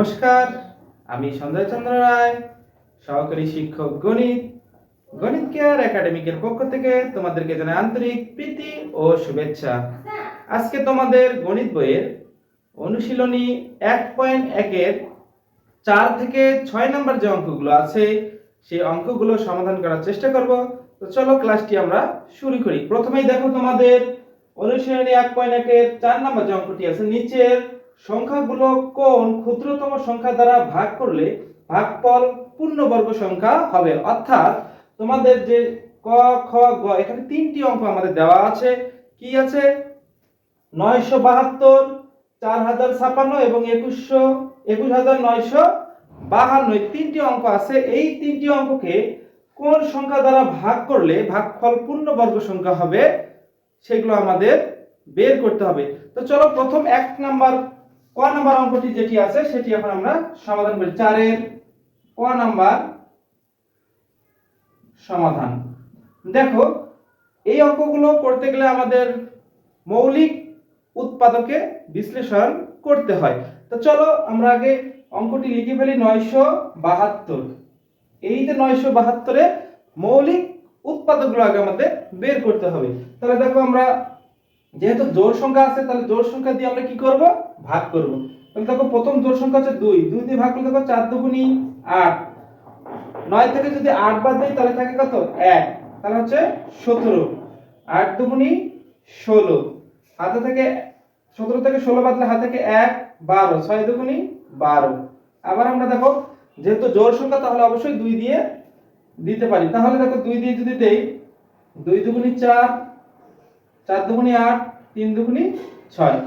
নমস্কার, আমি সঞ্জয় চন্দ্র রায়, সহকারী শিক্ষক গণিত গণিত কেয়ার একাডেমিকের পক্ষ থেকে তোমাদেরকে জানাই আন্তরিক প্রীতি ও শুভেচ্ছা। আজকে তোমাদের গণিত বইয়ের অনুশীলনী এক পয়েন্ট একের চার থেকে ছয় নম্বর যে অঙ্কগুলো আছে, সেই অঙ্কগুলো সমাধান করার চেষ্টা করব। তো চলো ক্লাসটি আমরা শুরু করি। প্রথমেই দেখো তোমাদের অনুশীলনী এক পয়েন্ট একের চার নম্বর যে অঙ্কটি আছে, নিচের সংখ্যাগুলো কোন ক্ষুদ্রতম সংখ্যা দ্বারা ভাগ করলে ভাগফল পূর্ণবর্গ সংখ্যা হবে। অর্থাৎ তোমাদের যে ক, খ, গ, এখানে তিনটি অঙ্ক আমাদের দেওয়া আছে। কি আছে? নয়শো বাহাত্তর, চার হাজার ছাপান্ন এবং একুশশো, একুশ হাজার নয়শো বাহান্ন তিনটি অঙ্ক আছে। এই তিনটি অঙ্ককে কোন সংখ্যা দ্বারা ভাগ করলে ভাগফল পূর্ণবর্গ সংখ্যা হবে, সেগুলো আমাদের বের করতে হবে। তো চলো প্রথম এক নাম্বার ক নাম্বার অঙ্কটি যেটি আছে, সেটি এখন আমরা সমাধান করি। চারের ক নাম্বার সমাধান। দেখো, এই অঙ্কগুলো করতে গেলে আমাদের মৌলিক উৎপাদকে বিশ্লেষণ করতে হয়। তো চলো আমরা আগে অঙ্কটি লিখে ফেলি, নয়শো বাহাত্তর। এই যে নয়শো বাহাত্তরে মৌলিক উৎপাদকগুলো আগে আমাদের বের করতে হবে। তাহলে দেখো আমরা যেহেতু জোড় সংখ্যা আছে, তাহলে জোড় সংখ্যা দিয়ে আমরা কি করব? ভাগ করব। তাহলে দেখো, প্রথম জোড় সংখ্যা হচ্ছে দুই। দুই দিয়ে ভাগ করলে দেখো, চার দুগুণী আট। নয় থেকে যদি আট বাদ দেয় তাহলে থাকে কত? এক। তাহলে হচ্ছে সতেরো। আট দুগুণী ষোলো। হাতে থেকে সতেরো থেকে ষোলো বাদলে হাতে থেকে এক, বারো। ছয় দুগুণী বারো। আবার আমরা দেখো, যেহেতু জোড় সংখ্যা, তাহলে অবশ্যই দুই দিয়ে দিতে পারি। তাহলে দেখো, দুই দিয়ে যদি দেই, দুই দুগুণী চার চার দুগুণী আট, তিন দুগুণী ছয়।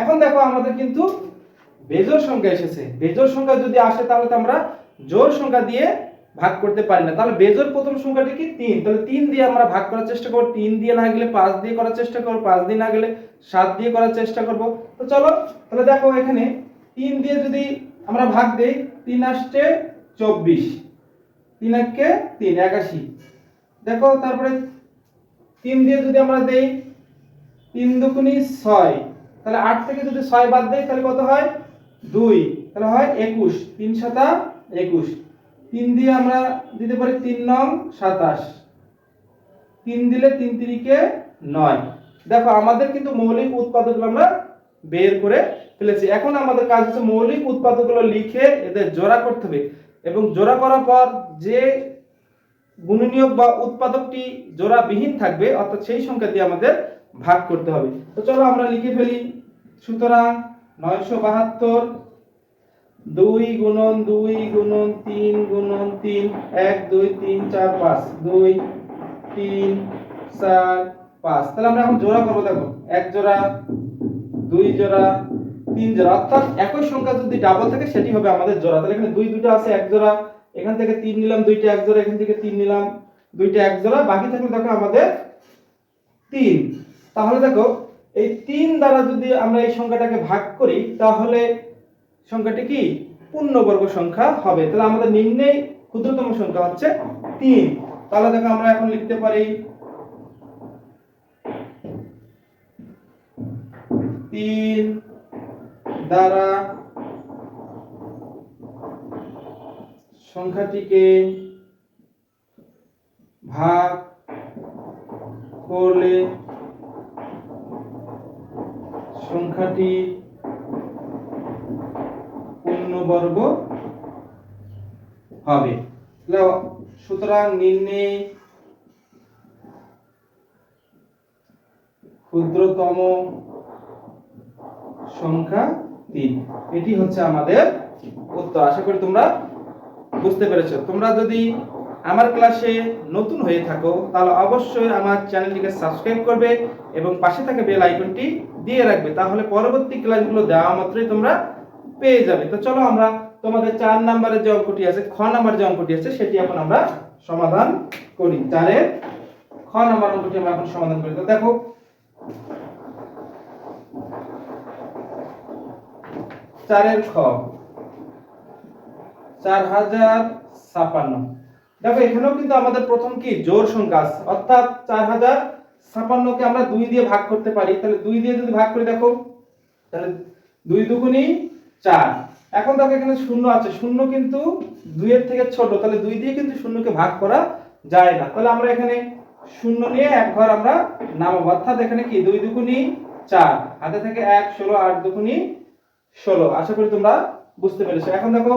এখন দেখো আমাদের কিন্তু বেজোড় সংখ্যা এসেছে। বেজোড় সংখ্যা যদি আসে তাহলে তো আমরা জোর সংখ্যা দিয়ে ভাগ করতে পারি না। তাহলে বেজোর প্রথম সংখ্যাটি কি? তিন। তাহলে তিন দিয়ে আমরা ভাগ করার চেষ্টা করব। তিন দিয়ে না গেলে পাঁচ দিয়ে করার চেষ্টা করব। পাঁচ দিয়ে না গেলে সাত দিয়ে করার চেষ্টা করব। তো চলো, তাহলে দেখো এখানে তিন দিয়ে যদি আমরা ভাগ দেই, তিন আসছে চব্বিশ। তিন এককে তিন, একাশি। দেখো তারপরে তিন দিয়ে যদি আমরা দেই তিন দুগুণী ছয়। তাহলে আট থেকে যদি ছয় বাদ দেয়, তাহলে কত হয়? দুই। তাহলে হয় একুশ। তিন সাতা একুশ। তিন দিয়ে আমরা দিতে পারি তিন নং সাতাশ। তিন দিলে তিন তিরিকে নয়। দেখো, আমাদের কিন্তু মৌলিক উৎপাদকগুলো আমরা বের করে ফেলেছি। এখন আমাদের কাজ হচ্ছে মৌলিক উৎপাদকগুলো লিখে এদের জোড়া করতে হবে। এবং জোড়া করার পর যে গুণনীয়ক বা উৎপাদকটি জোড়াবিহীন থাকবে, অর্থাৎ সেই সংখ্যা দিয়ে আমাদের ভাগ করতে হবে। তো চলো আমরা লিখে ফেলি। সুতরাং নয়শো বাহাত্তর দুই গুণন দুই গুণন তিন গুণন তিন, এক, দুই, তিন, চার, পাঁচ। দুই, তিন, চার, পাঁচ। তাহলে আমরা এখন জোড়া করব দেখো। এক জোড়া, দুই জোড়া, তিন জোড়া। অর্থাৎ একই সংখ্যা যদি ডাবল থাকে, সেটি হবে আমাদের জোড়া। তাহলে এখানে দুই দুটো আছে, এক জোড়া। এখান থেকে তিন নিলাম, দুইটা এক জোড়া। এখান থেকে তিন নিলাম, দুইটা এক জোড়া। বাকি থাকলে দেখো আমাদের তিন। তাহলে দেখো, এই তিন দ্বারা যদি আমরা এই সংখ্যাটাকে ভাগ করি, তাহলে সংখ্যাটি কি? পূর্ণবর্গ সংখ্যা হবে। তাহলে আমাদের নিম্নেই ক্ষুদ্রতম সংখ্যা হচ্ছে তিন। তাহলে দেখো আমরা এখন লিখতে পারি তিন দ্বারা সংখ্যাটিকে ভাগ করলে সংখ্যাটি পূর্ণবর্গ হবে। সুতরাং নিম্নে ক্ষুদ্রতম সংখ্যা তিন। এটি হচ্ছে আমাদের উত্তর। আশা করি তোমরা বুঝতে পেরেছ। তোমরা যদি আমার ক্লাসে নতুন হয়ে থাকো, তাহলে অবশ্যই আমার চ্যানেলটিকে সাবস্ক্রাইব করবে এবং পাশে থাকা বেল আইকনটি দিয়ে রাখবে, তাহলে পরবর্তী ক্লাসগুলো দেওয়া মাত্রই তোমরা পেয়ে যাবে। তো চলো আমরা তোমাদের চার নাম্বারের যে অঙ্কটি আছে, খ নাম্বার যে অঙ্কটি আছে, সেটি এখন আমরা সমাধান করি। চারের খ নাম্বার অঙ্কটি আমরা এখন সমাধান করি। তো দেখো, চারের খ, চার হাজার ছাপান্ন। দেখো, এখানেও কিন্তু আমাদের প্রথম কি? জোর সংখ্যা আছে। অর্থাৎ চার হাজার ছাপান্নকে আমরা দুই দিয়ে ভাগ করতে পারি। তাহলে দুই দিয়ে যদি ভাগ করি, দেখো, তাহলে দুই দুগুণী চার। এখন দেখো, এখানে শূন্য আছে। শূন্য কিন্তু দুইয়ের থেকে ছোট। তাহলে দুই দিয়ে কিন্তু শূন্যকে ভাগ করা যায় না। তাহলে আমরা এখানে শূন্য নিয়ে এক ঘর আমরা নামাবো। অর্থাৎ এখানে কি? দুই দুগুণি চার। হাতে থেকে এক, ষোলো, আট দুগুণি ষোলো। আশা করি তোমরা বুঝতে পেরেছ। এখন দেখো,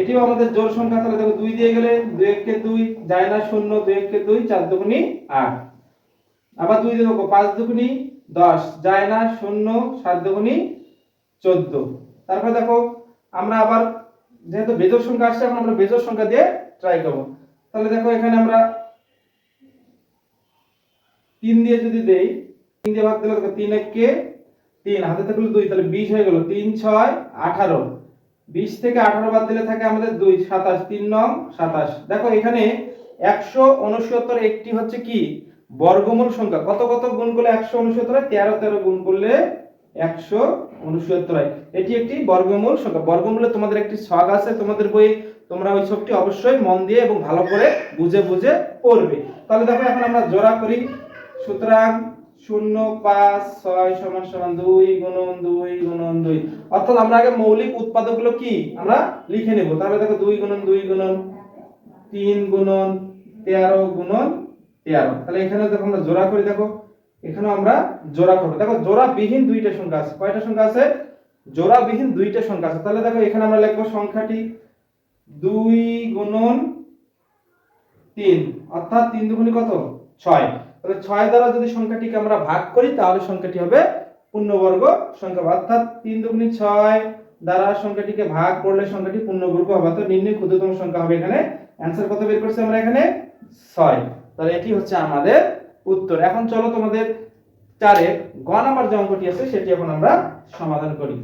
এটিও আমাদের জোর সংখ্যা, তাহলে দেখো দুই দিয়ে গেলে দুই এককে দুই যায় না শূন্য দুই এককে দুই চার দুগুণি আট। আবার দুই দিয়ে দেখো, পাঁচ দুগুণি দশ যায় না শূন্য, সাত দুগুণি চোদ্দ। তারপরে দেখো, আমরা আবার যেহেতু বেজোর সংখ্যা আসছে, এখন আমরা বেজোর সংখ্যা দিয়ে ট্রাই করব। তাহলে দেখো, এখানে আমরা তিন দিয়ে যদি দেই, তিন দিয়ে ভাগ দিলে দেখো তিন এককে তিন, হাতে থাকলে দুই, তাহলে বিশ হয়ে গেল তিন, ছয়, আঠারো। বিশ থেকে আঠারো বাদ দিলে থাকে আমাদের দুই, সাতাশ, তিন নং, সাতাশ। দেখো এখানে একশো উনসত্তর একটি হচ্ছে কি? বর্গমূল সংখ্যা। কত কত গুণ করলে একশো উনসত্তর হয়? তেরো তেরো গুণ করলে একশো উনসত্তর হয়। এটি একটি বর্গমূল সংখ্যা। বর্গমূলে তোমাদের একটি ছক আছে, তোমাদের বই তোমরা ওই ছকটি অবশ্যই মন দিয়ে এবং ভালো করে বুঝে বুঝে পড়বে। তাহলে দেখো এখন আমরা জোড়া করি। সুতরাং শূন্য পাঁচ ছয় সমান সমান দুই গুণন দুই গুণন দুই। অর্থাৎ আমরা আগে মৌলিক উৎপাদকগুলো কি? আমরা লিখে নেব। তাহলে দেখো দুই গুণন দুই গুণন তিন গুণন তেরো গুণন তেরো। তাহলে এখানে দেখো আমরা জোড়া করি, দেখো। এখানে আমরা জোড়া করব। দেখো জোড়া বিহীন দুইটা সংখ্যা আছে। কয়টা সংখ্যা আছে? জোড়া বিহীন দুইটা সংখ্যা আছে। তাহলে দেখো, এখানে আমরা লিখব সংখ্যাটি দুই গুণন তিন। অর্থাৎ তিন দুগুণী কত? ছয়। তাহলে ছয় দ্বারা যদি সংখ্যাটিকে আমরা ভাগ করি, তাহলে সংখ্যাটি হবে পূর্ণবর্গ সংখ্যা অর্থাৎ তিন দুগুণী ছয় দ্বারা সংখ্যাটিকে ভাগ করলে সংখ্যাটি পূর্ণবর্গ হবে। তো নির্ণয় ক্ষুদ্রতম সংখ্যা হবে এখানে। অ্যান্সার কত বের করছি আমরা এখানে? ছয়। তাহলে এটি হচ্ছে আমাদের উত্তর। এখন চলো তোমাদের চারের গ নাম্বার যে অঙ্কটি আছে, সেটি এখন আমরা সমাধান করি।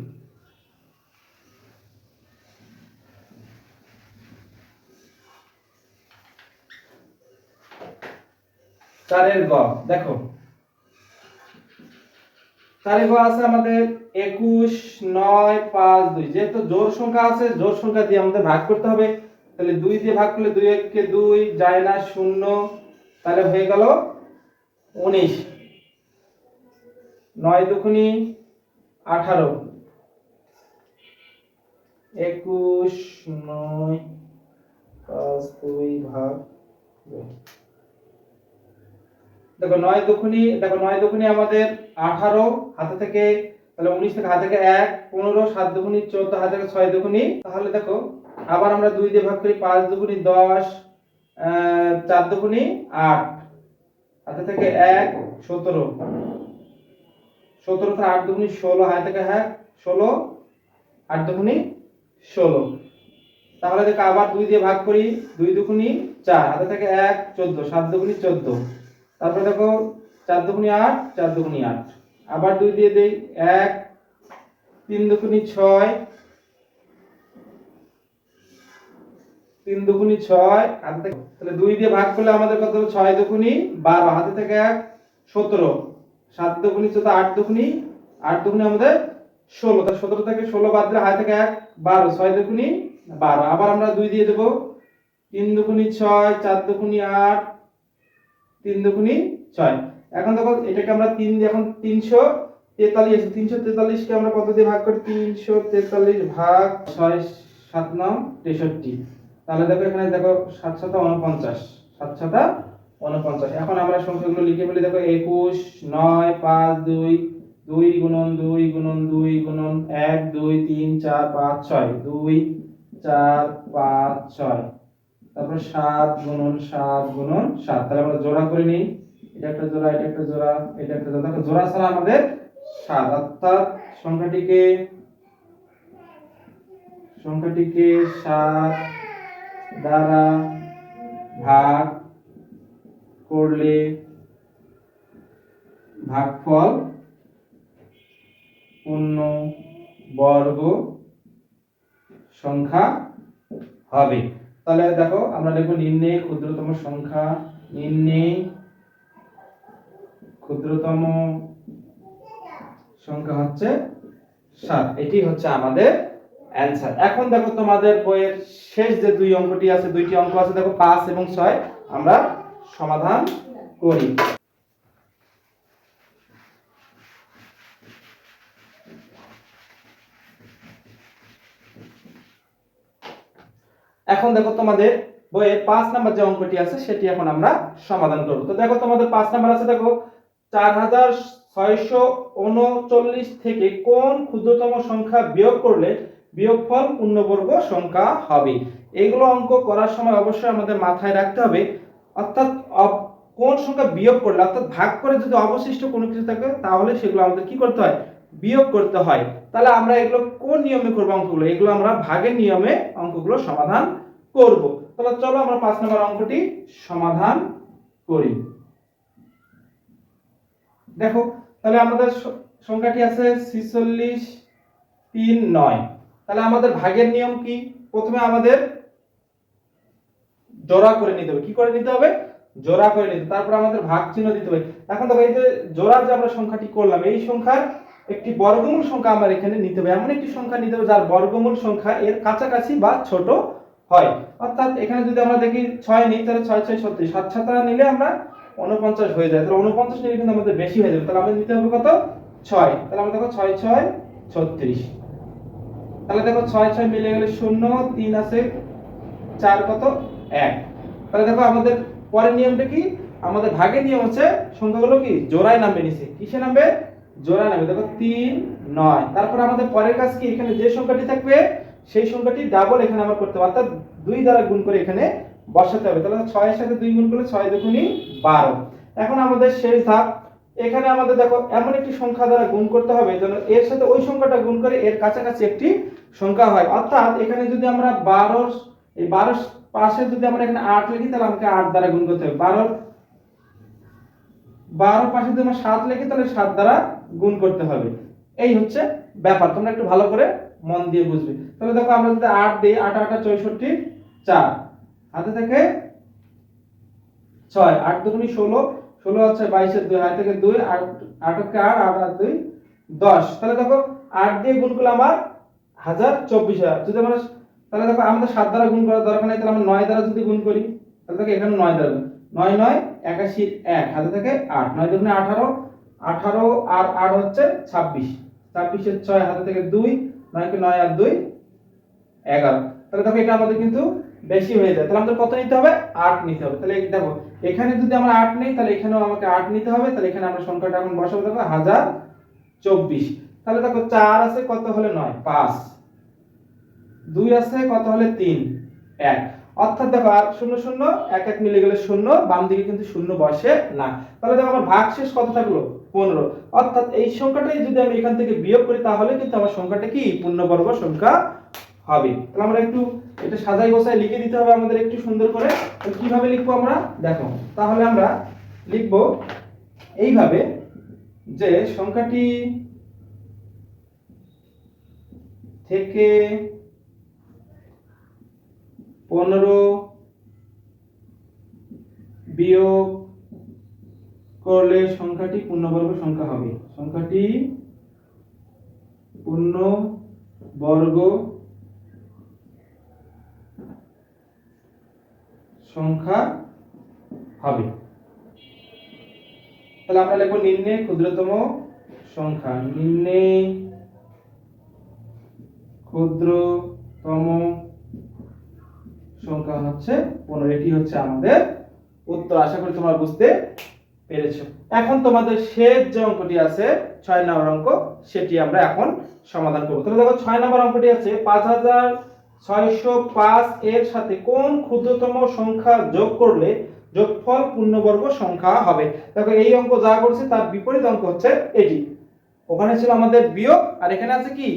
চারের গ, দেখো। চারের গ আছে আমাদের একুশ, নয়, পাঁচ, দুই। যেহেতু জোর সংখ্যা আছে জোর সংখ্যা দিয়ে আমাদের ভাগ করতে হবে। তাহলে দুই দিয়ে ভাগ করলে দুই এককে দুই যায় না শূন্য। তাহলে হয়ে গেল উনিশ। নয় দুগুনি আঠারো। একুশ, নয়, পাঁচ, দুই, ভাগ। দেখো নয় দুগুনি দেখো নয় দুগুনি আমাদের আঠারো, হাতে থেকে, তাহলে উনিশ থেকে হাতে থেকে এক, পনেরো, সাত দুগুনি চোদ্দ, হাতে থেকে ছয় দুগুনি তাহলে দেখো, আবার আমরা দুই দিয়ে ভাগ করি পাঁচ দুগুনি দশ চার দুগুনি আট। হাতে থেকে এক, সতেরো। সতেরো থেকে আট দুগুনি ষোলো। হাতে থেকে এক ষোলো, আট দুগুনি ষোলো। তাহলে দেখো আবার দুই দিয়ে ভাগ করি, দুই দুগুনি চার। হাতে থেকে এক, চোদ্দ, সাত দুগুনি চোদ্দ। তারপরে দেখো চার দুগুনি আট, চার দুগুনি আট। আবার দুই দিয়ে দেই এক, তিন দুগুনি ছয়, তিন দুগুনি ছয়, হাতে থেকে তাহলে দুই দিয়ে ভাগ করলে আমাদের কত? ছয় দুগুনি বারো। হাতে থেকে এক, সতেরো। সাত দুগুনি চোদ্দ, আট দুগুনি আট দুগুনি আমাদের ষোলো। তা সতেরো থেকে ষোলো বাদ দিলে হাতে থেকে এক, বারো। ছয় দুগুনি বারো। আবার আমরা দুই দিয়ে দেবো। তিন দুগুনি ছয়, চার দুগুনি আট তিন দুগুনি ছয়। এখন দেখো, এটাকে আমরা তিন দিয়ে এখন তিনশো তেতাল্লিশ, তিনশো তেতাল্লিশকে আমরা কত দিয়ে ভাগ করি? তিনশো তেতাল্লিশ ভাগ ছয়, সাত নং তেষট্টি। তাহলে দেখো, এখানে দেখো, সাত, সাতা, উনপঞ্চাশ। সাত, সাতা, উনপঞ্চাশ। এখন আমরা সংখ্যাগুলো লিখে ফেলি। দেখো, একুশ, নয়, পাঁচ, দুই দুই গুণন দুই গুণন দুই, গুণন এক, দুই, তিন, চার, পাঁচ, ছয়। দুই, চার, পাঁচ, ছয়। তারপরে সাত গুণন সাত গুণন সাত। তাহলে আমরা জোড়া করে নিই। এটা একটা জোড়া, এটা একটা জোড়া, এটা একটা জোড়া। দেখো জোড়া ছাড়া আমাদের সাত। অর্থাৎ সংখ্যাটিকে সংখ্যাটিকে সাত দ্বারা ভাগ করলে ভাগফল পূর্ণ বর্গ সংখ্যা হবে। তাহলে দেখো আমরা লিখব নিম্নে ক্ষুদ্রতম সংখ্যা, নিম্নে ক্ষুদ্রতম সংখ্যা হচ্ছে সাত। এটি হচ্ছে আমাদের অ্যান্সার এখন দেখো তোমাদের বইয়ের শেষ যে দুই অঙ্কটি আছে, দুইটি অঙ্ক আছে, দেখো পাঁচ এবং ছয় আমরা সমাধান করি। এখন দেখো তোমাদের বইয়ের পাঁচ নাম্বার যে অঙ্কটি আছে, সেটি এখন আমরা সমাধান করব। তো দেখো তোমাদের পাঁচ নাম্বার আছে, দেখো, চার হাজার ছয়শো উনচল্লিশ থেকে কোন ক্ষুদ্রতম সংখ্যা বিয়োগ করলে বিয়োগফল পূর্ণবর্গ সংখ্যা হবে? এগুলো অঙ্ক করার সময় অবশ্যই আমাদের মাথায় রাখতে হবে, অর্থাৎ কোন সংখ্যা বিয়োগ করলে, অর্থাৎ ভাগ করে যদি অবশিষ্ট কোনো কিছু থাকে, তাহলে সেগুলো আমাদের কি করতে হয়? বিয়োগ করতে হয়। তাহলে আমরা এগুলো কোন নিয়মে করব অঙ্কগুলো? এগুলো আমরা ভাগের নিয়মে অঙ্কগুলো সমাধান করব। তাহলে চলো আমরা পাঁচ নম্বর অঙ্কটি সমাধান করি। দেখো, তাহলে আমাদের সংখ্যাটি আছে ছিচল্লিশ তিন নয়। তাহলে আমাদের ভাগের নিয়ম কি? প্রথমে আমাদের জোড়া করে নিতে হবে। কি করে নিতে হবে? জোড়া করে নিতে। তারপর আমাদের ভাগ চিহ্ন দিতে হবে। এখন দেখো, এই যে জোড়া যে আমরা সংখ্যাটি করলাম, এই সংখ্যার একটি বর্গমূল সংখ্যা আমার এখানে নিতে হবে। এমন একটি সংখ্যা নিতে হবে যার বর্গমূল সংখ্যা এর কাছাকাছি বা ছোট হয়। অর্থাৎ এখানে যদি আমরা দেখি ছয় নিই, তাহলে ছয় ছয়, ছত্রিশ। সাত সাতটা নিলে আমরা উনপঞ্চাশ হয়ে যায়। তাহলে উনপঞ্চাশ নিলে কিন্তু আমাদের বেশি হয়ে যাবে। তাহলে আমাদের নিতে হবে কত? ছয়। তাহলে আমরা দেখো ছয় ছয়, ছত্রিশ। তাহলে দেখো ছয় ছয় মিলে গেলে শূন্য, তিন আছে, চার কত? এক। তাহলে দেখো আমাদের পরের নিয়মটা কি? আমাদের ভাগের নিয়ম হচ্ছে সংখ্যাগুলো কি? জোড়ায় নামবে নিচে কিসে নামবে? জোড়ায় নামবে। দেখো তিন, নয়। তারপর আমাদের পরের কাজ কি? এখানে যে সংখ্যাটি থাকবে সেই সংখ্যাটি ডাবল এখানে আমরা করতে হবে অর্থাৎ দুই দ্বারা গুণ করে এখানে বসাতে হবে। তাহলে ছয়ের সাথে দুই গুণ করলে ছয় দুগুণি বারো। এখন আমাদের শেষ ধাপ। এখানে আমাদের দেখো, এমন একটি সংখ্যা দ্বারা গুণ করতে হবে যেন এর সাথে ওই সংখ্যাটা গুণ করে এর কাছাকাছি একটি সংখ্যা হয়। অর্থাৎ এখানে যদি আমরা বারো এই বারো পাশে যদি আমরা এখানে আট লিখি, তাহলে আমাকে আট দ্বারা গুণ করতে হবে। বারো বারো পাশে যদি আমরা সাত লিখি, তাহলে সাত দ্বারা গুণ করতে হবে। এই হচ্ছে ব্যাপার। তোমরা একটু ভালো করে মন দিয়ে বুঝবে। তাহলে দেখো আমরা যদি আট দিই, আট আটা চৌষট্টি, চার। হাতে থেকে ছয়। আট দুগুণি ষোলো ষোলো হচ্ছে বাইশের দুই। হাত থেকে দুই, আট আটকে আট আট আর দুই, দশ। তাহলে দেখো, আট দিয়ে গুণ করলে আমার হাজার চব্বিশ হাজার। যদি আমরা তাহলে দেখো, আমাদের সাত দ্বারা গুণ করার দরকার নেই, তাহলে আমরা নয় দ্বারা যদি গুণ করি, তাহলে দেখো, এখানে নয় দ্বারা গুণ। নয় নয় একাশি এক। হাতে থেকে আট। নয় দুগুণে আঠারো আঠারো আর আট হচ্ছে ছাব্বিশ। ছাব্বিশের ছয়, হাতে থেকে দুই নয়কে নয় আর দুই এগারো। তাহলে দেখো এটা আমাদের কিন্তু বেশি হয়ে যায়। তাহলে আমাদের কত নিতে হবে? আট নিতে হবে। তাহলে দেখো, এখানে যদি আমরা আট নেই, তাহলে এখানেও আমাকে আট নিতে হবে। তাহলে এখানে আমরা সংখ্যাটা এখন বসাবো, দেখো, হাজার চব্বিশ। তাহলে দেখো, চার আছে কত হলে নয়? পাঁচ। দুই আছে কত হলে তিন? এক। অর্থাৎ দেখো, আর শূন্য শূন্য, এক এক মিলে গেলে শূন্য বাম দিকে কিন্তু শূন্য বসে না। তাহলে দেখো, আমার ভাগ শেষ কত থাকল? পনেরো। অর্থাৎ এই সংখ্যাটাই যদি আমি এখান থেকে বিয়োগ করি, তাহলে কিন্তু আমার সংখ্যাটা কি? পূর্ণবর্গ সংখ্যা হবে। তাহলে আমরা একটু এটা সাজাই গোছায় লিখে দিতে হবে আমাদের একটু সুন্দর করে। কীভাবে লিখব আমরা? দেখো, তাহলে আমরা লিখব এইভাবে যে সংখ্যাটি থেকে পনেরো বিয়োগ করলে সংখ্যাটি পূর্ণবর্গ সংখ্যা হবে। সংখ্যাটি পূর্ণ বর্গ সংখ্যা হবে। তাহলে আমরা লিখব নিম্নে ক্ষুদ্রতম সংখ্যা। নিম্নে ক্ষুদ্রতম সংখ্যা হচ্ছে পনেরো। এটি হচ্ছে আমাদের উত্তর। আশা করি তোমরা বুঝতে পেরেছ। এখন তোমাদের শেষ যে অঙ্কটি আছে, ছয় নম্বর অঙ্ক, সেটি আমরা এখন সমাধান করব। তাহলে দেখো, ছয় নম্বর অঙ্কটি আছে, পাঁচ হাজার ছয়শো পাঁচ এর সাথে কোন ক্ষুদ্রতম সংখ্যা যোগ করলে যোগফল পূর্ণবর্গ সংখ্যা হবে? দেখো, এই অঙ্ক যা করছে তার বিপরীত অঙ্ক হচ্ছে এটি। ওখানে ছিল আমাদের বিয়োগ, আর এখানে আছে কি?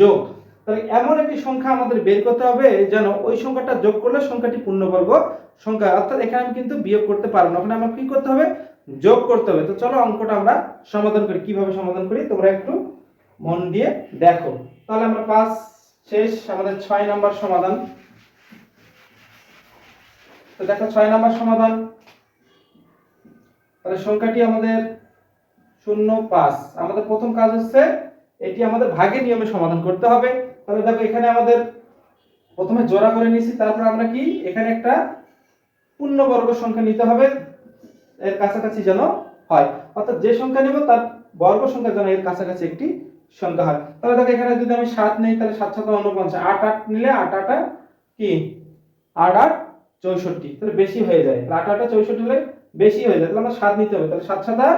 যোগ। তাহলে এমন একটি সংখ্যা আমাদের বের করতে হবে যেন ওই সংখ্যাটা যোগ করলে সংখ্যাটি পূর্ণবর্গ সংখ্যা, অর্থাৎ এখানে আমি কিন্তু বিয়োগ করতে পারব না। ওখানে আমার কি করতে হবে? যোগ করতে হবে। তো চলো অঙ্কটা আমরা সমাধান করি। কীভাবে সমাধান করি? তোমরা একটু মন দিয়ে দেখো। তাহলে আমরা পাঁচ, শেষ, আমাদের ছয় নাম্বার সমাধান। তো দেখো, ছয় নাম্বার সমাধান। তাহলে সংখ্যাটি আমাদের শূন্য পাঁচ। আমাদের প্রথম কাজ হচ্ছে এটি আমাদের ভাগের নিয়মে সমাধান করতে হবে। তাহলে দেখো, এখানে আমাদের প্রথমে জোড়া করে নিয়েছি। তারপর আমরা কি? এখানে একটা পূর্ণবর্গ সংখ্যা নিতে হবে। এর কাছাকাছি যেন হয়। অর্থাৎ যে সংখ্যা নেব, তার বর্গ সংখ্যা যেন এর কাছাকাছি একটি সংখ্যা হয়। তাহলে দেখো, এখানে যদি আমি সাত নেই, তাহলে সাত সাত উনপঞ্চাশ আট আট নিলে আট আটা কি? আট আট চৌষট্টি। তাহলে বেশি হয়ে যায়। আট আটটা চৌষট্টি হলে বেশি হয়ে যায়। তাহলে আমরা সাত নিতে হবে। তাহলে সাত সাতা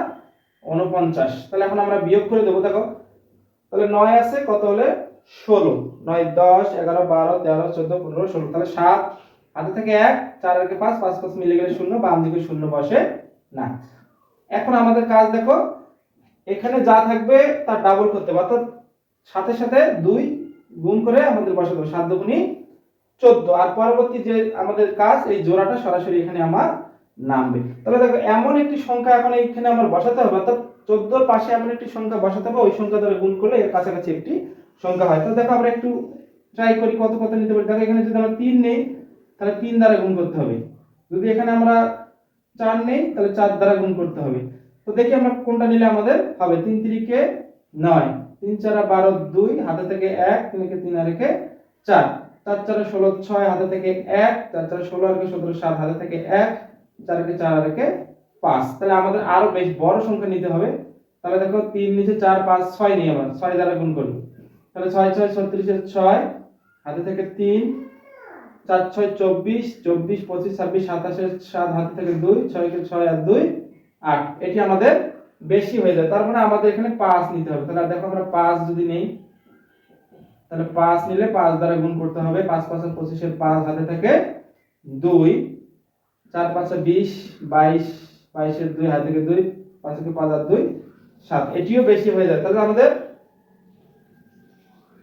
উনপঞ্চাশ তাহলে এখন আমরা বিয়োগ করে দেবো, দেখো। তাহলে নয় আছে, কত হলে? ষোলো। নয়, দশ, এগারো, বারো, তেরো, চোদ্দ, পনেরো, ষোলো। তাহলে সাত। হাতে থেকে এক, চার একে পাঁচ পাঁচ পাঁচ মিলে গেলে শূন্য, বাম দিকে শূন্য বসে না এখন আমাদের কাজ দেখো, এখানে যা থাকবে তার ডাবল করতে হবে। অর্থাৎ সাথে সাথে দুই গুণ করে আমাদের বসাতে হবে, সাত চোদ্দ। আর পরবর্তী যে আমাদের কাজ, এই জোড়াটা সরাসরি এখানে আমার নামবে। তাহলে দেখো, এমন একটি সংখ্যা এখন এখানে আমার বসাতে হবে। অর্থাৎ চোদ্দোর পাশে এমন একটি সংখ্যা বসাতে হবে, ওই সংখ্যা দ্বারা গুণ করলে এর কাছাকাছি একটি সংখ্যা হয়। তো দেখো, আমরা একটু ট্রাই করি কত কত নিতে পারি। দেখো, এখানে যদি আমরা তিন নেই, তাহলে তিন দ্বারা গুণ করতে হবে। যদি এখানে আমরা চার নেই, তাহলে চার দ্বারা গুণ করতে হবে। তো দেখি আমরা কোনটা নিলে আমাদের হবে। তিন তিরিকে নয়। তিন চারা বারো দুই, হাতে থেকে এক তিনকে তিন আর একে চার। চার চারে ষোলো ছয়, হাতে থেকে এক, চার চারে ষোলো আর সতেরো সাত, হাতে থেকে এক চারকে চার আর একে পাঁচ। তাহলে আমাদের আরও বেশ বড় সংখ্যা নিতে হবে। তাহলে দেখো তিন নিচে চার, পাঁচ, ছয় নিই আমার। ছয় দ্বারা গুণ করি। তাহলে ছয় ছয়, ছত্রিশের ছয়, হাতে থেকে তিন চার ছয় চব্বিশ চব্বিশ, পঁচিশ, ছাব্বিশ সাতাশের সাত, হাতে থেকে দুই, ছয়কে ছয় আর দুই, আট। এটি আমাদের বেশি হয়ে যায়। তার মানে আমাদের এখানে পাঁচ নিতে হবে। তাহলে দেখো আমরা পাঁচ যদি নেই, তাহলে পাঁচ নিলে পাঁচ দ্বারা গুণ করতে হবে। পাঁচ পাঁচ পঁচিশের পাঁচ হাতে থেকে দুই। চার পাঁচে বিশ, বাইশ বাইশের দুই, হাতে থেকে দুই, পাঁচ থেকে পাঁচ আর দুই, সাত। এটিও বেশি হয়ে যায়। তাহলে আমাদের,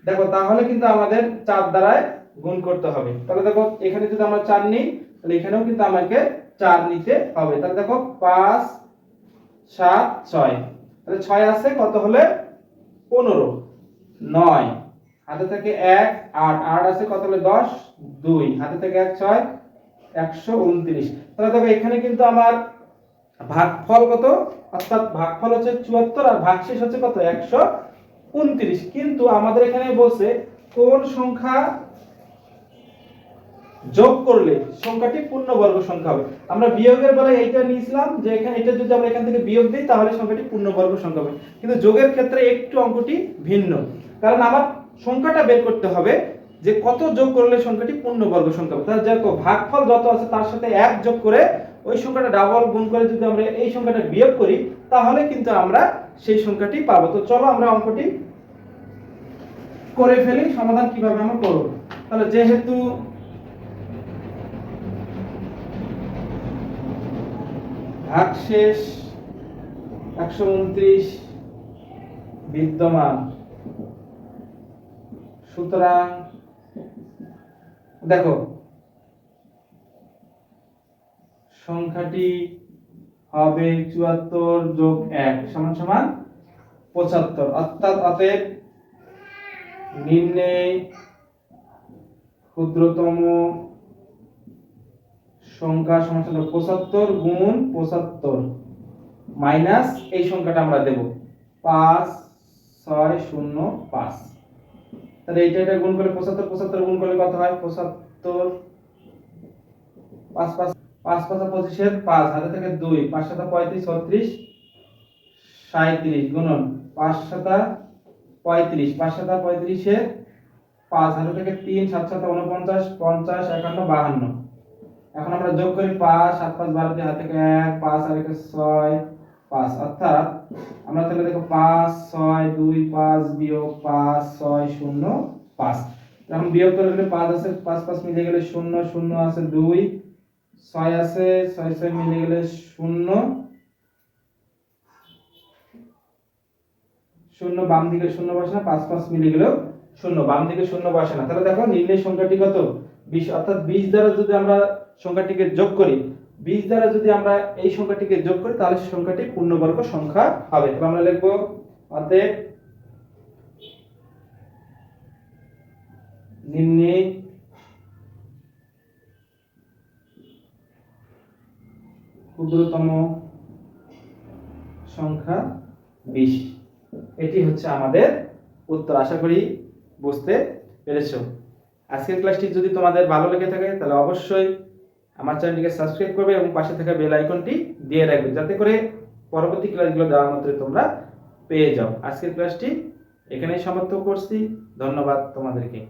দেখো, তাহলে কিন্তু আমাদের চার দ্বারায় গুণ করতে হবে। তাহলে দেখো, এখানে যদি আমরা চার নিই, তাহলে এখানেও কিন্তু আমাকে চার নিতে হবে। তাহলে দেখো, পাঁচ, সাত, ছয়। তাহলে ছয় আছে, কত হলে? পনেরো। নয়। হাতে থেকে এক, আট। আট আছে, কত হলে? দশ। দুই। হাতে থেকে এক, ছয়, একশো উনত্রিশ। তাহলে দেখো, এখানে কিন্তু আমার ভাগফল কত? অর্থাৎ ভাগফল হচ্ছে চুয়াত্তর আর ভাগশেষ হচ্ছে কত? একশো উনত্রিশ। কিন্তু আমাদের এখানে বলছে, কোন সংখ্যা যোগ করলে সংখ্যাটি পূর্ণবর্গ সংখ্যা হবে। আমরা বিয়োগের বেলায় এইটা নিয়েছিলাম যে এখানে এটা যদি আমরা এখান থেকে বিয়োগ দিই, তাহলে সংখ্যাটি পূর্ণবর্গ সংখ্যা হবে। কিন্তু যোগের ক্ষেত্রে একটু অঙ্কটি ভিন্ন। কারণ আমার সংখ্যাটা বের করতে হবে যে কত যোগ করলে সংখ্যাটি পূর্ণবর্গ সংখ্যা হবে। তাহলে দেখো, ভাগফল যত আছে, তার সাথে এক যোগ করে ওই সংখ্যাটা ডাবল গুণ করে যদি আমরা এই সংখ্যাটা বিয়োগ করি, তাহলে কিন্তু আমরা সেই সংখ্যাটি পাবো। তো চলো আমরা অঙ্কটি করে ফেলি, সমাধান কীভাবে আমরা করব। তাহলে যেহেতু ভাগশেষ একশো উনত্রিশ, বিদ্যমান। সুতরাং, দেখো, সংখ্যাটি হবে চুয়াত্তর যোগ এক, সমান সমান পঁচাত্তর। অর্থাৎ অতএব, নিম্নে ক্ষুদ্রতম সংখ্যা সমান পঁচাত্তর গুণ পঁচাত্তর মাইনাস এই সংখ্যাটা আমরা দেব। পাঁচ, ছয়, শূন্য, পাঁচ। তাহলে এইটা এটা গুণ করলে পঁচাত্তর পঁচাত্তর গুণ করলে কত হয়? পঁচাত্তর, পাঁচ পাঁচ পাঁচ পাঁচ পঁচিশের পাঁচ। হাতে থেকে দুই। পাঁচ, সাতা পঁয়ত্রিশ, ছত্রিশ সাঁত্রিশ গুণন। পাঁচ, সাতা পঁয়ত্রিশ। পাঁচ, সাতা পঁয়ত্রিশে পাঁচ। হাতে থেকে তিন, সাত, সাতা উনপঞ্চাশ পঞ্চাশ, একান্ন, বাহান্ন। এখন আমরা যোগ করি পাঁচ, সাত, পাঁচ, বারো হাতে থেকে এক, পাঁচ, আর একে ছয়, পাঁচ। অর্থাৎ আমরা তাহলে দেখো পাঁচ, ছয়, দুই, পাঁচ, বিয়োগ পাঁচ, ছয়, শূন্য, পাঁচ। এখন বিয়োগ করে গেলে পাঁচ আছে, পাঁচ পাঁচ মিলে গেলে শূন্য শূন্য আছে দুই, ছয় আছে, ছয় ছয় মিলে গেলে শূন্য শূন্য বাম দিকে শূন্য বসে না, পাঁচ পাঁচ মিলে গেলেও শূন্য, বাম দিকে শূন্য বসে না। তাহলে দেখো নির্ণয় সংখ্যাটি কত? বিশ, অর্থাৎ বিশ দ্বারা যদি আমরা সংখ্যাটিকে যোগ করি, বিশ দ্বারা যদি আমরা এই সংখ্যাটিকে যোগ করি, তাহলে সংখ্যাটি পূর্ণবর্গ সংখ্যা হবে। আমরা লিখব অতএব নিম্নে ক্ষুদ্রতম সংখ্যা বিশ। এটি হচ্ছে আমাদের উত্তর। আশা করি বুঝতে পেরেছ। আজকের ক্লাসটি যদি তোমাদের ভালো লেগে থাকে, তাহলে অবশ্যই আমার চ্যানেলটিকে সাবস্ক্রাইব করবে এবং পাশে থাকা বেল আইকনটি দিয়ে রাখবে, যাতে করে পরবর্তী ক্লাসগুলো দেওয়ার মাত্রে তোমরা পেয়ে যাও। আজকের ক্লাসটি এখানেই সমাপ্ত করছি। ধন্যবাদ তোমাদেরকে।